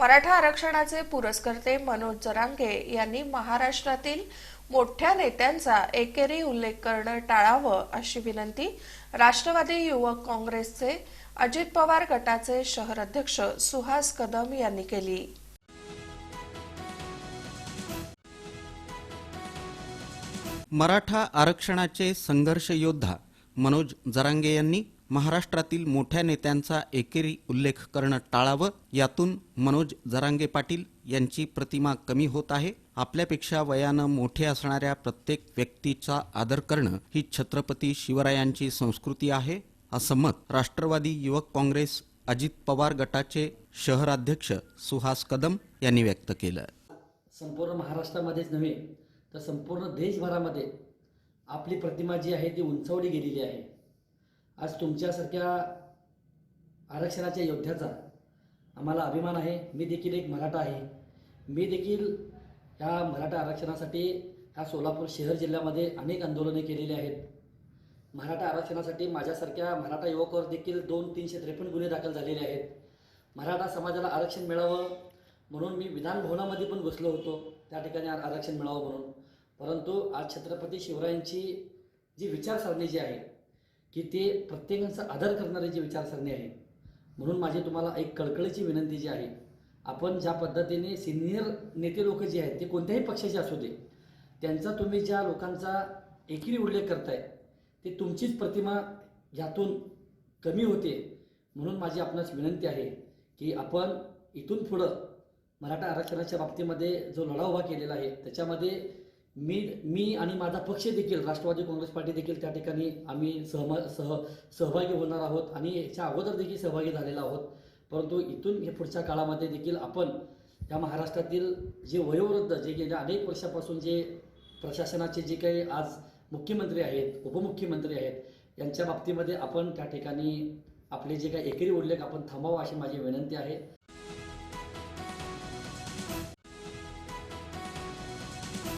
मराठा आरक्षणाचे पुरस्कर्ते मनोज जरांगे यांनी महाराष्ट्रातील मोठ्या नेत्यांचा एकेरी उल्लेख करणं टाळावं अशी विनंती राष्ट्रवादी युवक काँग्रेसचे अजित पवार गटाचे शहर अध्यक्ष सुहास कदम यांनी केली. मराठा आरक्षणाचे संघर्ष योद्धा मनोज जरांगे यांनी महाराष्ट्रातील मोठ्या नेत्यांचा एकेरी उल्लेख करणं टाळावं यातून मनोज जरांगे पाटील यांची प्रतिमा कमी होत आहे. आपल्यापेक्षा वयानं मोठे असणाऱ्या प्रत्येक व्यक्तीचा आदर करणं ही छत्रपती शिवरायांची संस्कृती आहे असं मत राष्ट्रवादी युवक काँग्रेस अजित पवार गटाचे शहराध्यक्ष सुहास कदम यांनी व्यक्त केलं. संपूर्ण महाराष्ट्रामध्येच नव्हे तर संपूर्ण देशभरामध्ये आपली प्रतिमा जी आहे ती उंचवली गेलेली आहे. आज तुमच्यासारख्या आरक्षणाच्या योद्ध्याचा आम्हाला अभिमान आहे. मी देखील एक मराठा आहे. मी देखील ह्या मराठा आरक्षणासाठी ह्या सोलापूर शहर जिल्ह्यामध्ये अनेक आंदोलने केलेली आहेत. मराठा आरक्षणासाठी माझ्यासारख्या मराठा युवकावर देखील दोन तीनशे त्रेपन्न गुन्हे दाखल झालेले आहेत. मराठा समाजाला आरक्षण मिळावं म्हणून मी विधानभवनामध्ये पण घुसलो होतो. त्या ठिकाणी आरक्षण मिळावं म्हणून. परंतु आज छत्रपती शिवरायांची जी विचारसरणी जी आहे की ते प्रत्येकाचा आदर करणारी जी विचारसरणी आहे म्हणून माझी तुम्हाला एक कळकळीची विनंती जी आहे आपण ज्या पद्धतीने सिनियर नेते लोक जे आहेत ते कोणत्याही पक्षाचे असू दे त्यांचा तुम्ही ज्या लोकांचा एकेरी उल्लेख करताय ते तुमचीच प्रतिमा यातून कमी होते म्हणून माझी आपणास विनंती आहे की आपण इथून पुढं मराठा आरक्षणाच्या बाबतीमध्ये जो लढा उभा केलेला आहे त्याच्यामध्ये मी मी आणि माझा पक्ष देखील राष्ट्रवादी काँग्रेस पार्टी देखील त्या ठिकाणी आम्ही सहम सह सहभागी होणार आहोत आणि याच्या अगोदर देखील सहभागी झालेलो आहोत. परंतु इथून हे पुढच्या काळामध्ये देखील आपण या महाराष्ट्रातील जे वयोवृद्ध जे गेल्या अनेक वर्षापासून जे प्रशासनाचे जे काही आज मुख्यमंत्री आहेत उपमुख्यमंत्री आहेत यांच्या बाबतीमध्ये आपण त्या ठिकाणी आपले जे काही एकेरी उल्लेख आपण थांबावा अशी माझी विनंती आहे.